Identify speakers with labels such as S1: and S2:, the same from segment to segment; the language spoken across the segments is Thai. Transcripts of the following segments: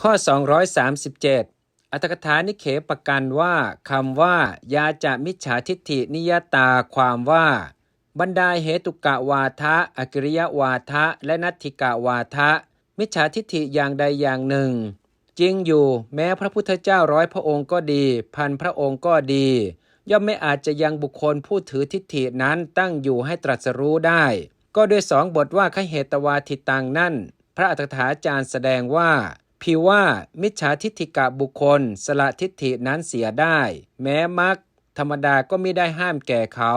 S1: ข้อ 237 อัตถกถานิเขประกันว่าคำว่า ยาจะมิจฉาทิฏฐินิยตาความว่า บรรดาเหตุกะวาทะอกิริยวาทะ และนัตถิกะวาทะ มิจฉาทิฏฐิอย่างใดอย่างหนึ่ง จริงอยู่แม้พระพุทธเจ้าร้อยพระองค์ก็ดี พันพระองค์ก็ดี ย่อมไม่อาจจะยังบุคคลผู้ถือทิฏฐินั้นตั้งอยู่ให้ตรัสรู้ได้ ก็ด้วยสองบทว่าขเหตวาทิตังนั่น พระอัตถาจารย์แสดงว่า พิว่ามิจฉาทิฏฐิกะบุคคล สละทิฏฐินั้นเสียได้ แม้มักธรรมดาก็ไม่ได้ห้ามแก่เขา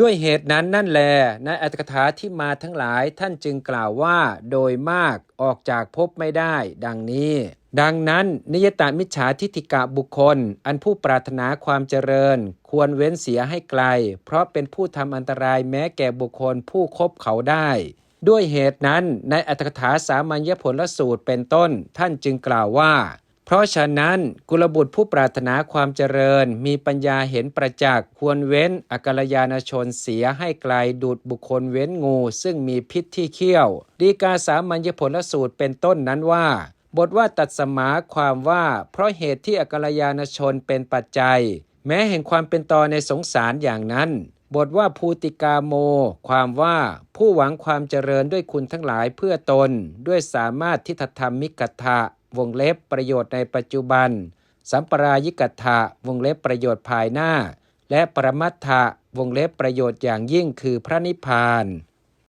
S1: ด้วยเหตุนั้นนั่นแลในอัตถกถาที่มาทั้งหลายท่านจึงกล่าวว่าโดยมากออกจากภพไม่ได้ ดังนี้ ดังนั้นนิยตามิจฉาทิฏฐิกะบุคคล อันผู้ปรารถนาความเจริญ ควรเว้นเสียให้ไกล เพราะเป็นผู้ทำอันตรายแม้แก่บุคคลผู้คบเขาได้ ด้วยเหตุนั้นในอัตถกถาสามัญญผลสูตรเป็นต้นท่านจึงกล่าวว่า เพราะฉะนั้นกุลบุตรผู้ปรารถนาความเจริญ มีปัญญาเห็นประจักษ์ควรเว้นอกาลยานชนเสียให้ไกลดูดบุคคลเว้นงู ซึ่งมีพิษที่เขี้ยว ดีกาสามัญญผลสูตรเป็นต้นนั้นว่า บทว่าตัดสมาความว่า เพราะเหตุที่อกาลยานชนเป็นปัจจัย แม้แห่งความเป็นตอในสงสารอย่างนั้น บทว่าภูติกาโม ความว่าผู้หวังความเจริญด้วยคุณทั้งหลายเพื่อตน ด้วยสามารถทิฏฐธรรมมิกถะวงเล็บประโยชน์ในปัจจุบัน สัมปรายิกถะวงเล็บประโยชน์ภายหน้า และปรมัตถะวงเล็บประโยชน์อย่างยิ่งคือพระนิพพาน